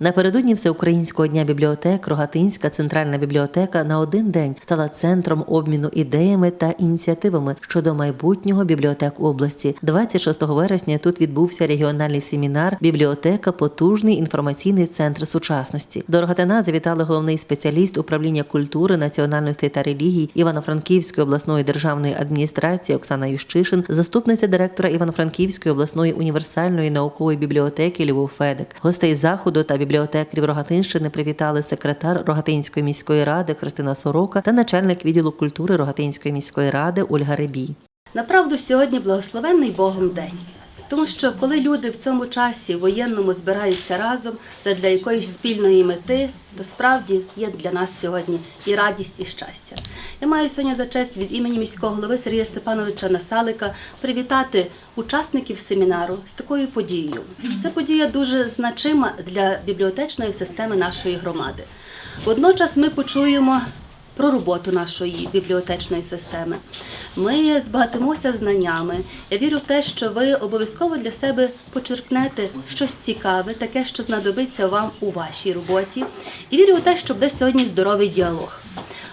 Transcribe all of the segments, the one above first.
Напередодні Всеукраїнського дня бібліотек Рогатинська центральна бібліотека на один день стала центром обміну ідеями та ініціативами щодо майбутнього бібліотек області. 26 вересня тут відбувся регіональний семінар Бібліотека потужний інформаційний центр сучасності. До Рогатина завітали головний спеціаліст управління культури, національностей та релігій Івано-Франківської обласної державної адміністрації Оксана Ющишин, заступниця директора Івано-Франківської обласної універсальної наукової бібліотеки Львов Федик. Гостей заходу та бібліотекарів Рогатинщини привітали секретар Рогатинської міської ради Христина Сорока та начальник відділу культури Рогатинської міської ради Ольга Ребій. Направду сьогодні благословенний Богом день. Тому що коли люди в цьому часі воєнному збираються разом задля якоїсь спільної мети, то справді є для нас сьогодні і радість, і щастя. Я маю сьогодні за честь від імені міського голови Сергія Степановича Насалика привітати учасників семінару з такою подією. Це подія дуже значима для бібліотечної системи нашої громади. Водночас ми почуємо про роботу нашої бібліотечної системи. Ми збагатимося знаннями. Я вірю в те, що ви обов'язково для себе почерпнете щось цікаве, таке, що знадобиться вам у вашій роботі. І вірю в те, що буде сьогодні здоровий діалог.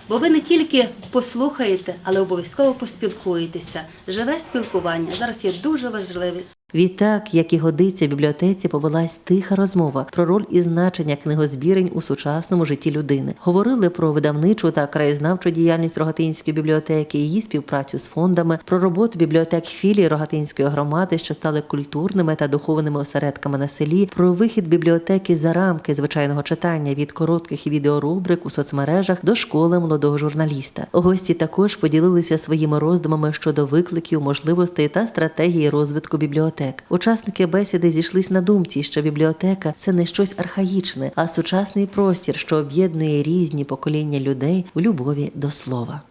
Бо ви не тільки послухаєте, але обов'язково поспілкуєтеся. Живе спілкування зараз є дуже важливе. Відтак, як і годиться, бібліотеці повелась тиха розмова про роль і значення книгозбірень у сучасному житті людини. Говорили про видавничу та краєзнавчу діяльність Рогатинської бібліотеки, її співпрацю з фондами, про роботу бібліотек філії Рогатинської громади, що стали культурними та духовними осередками на селі, про вихід бібліотеки за рамки звичайного читання від коротких відеорубрик у соцмережах до школи молодого журналіста. Гості також поділилися своїми роздумами щодо викликів, можливостей та стратегії розвитку бібліотек. Учасники бесіди зійшлись на думці, що бібліотека це не щось архаїчне, а сучасний простір, що об'єднує різні покоління людей у любові до слова.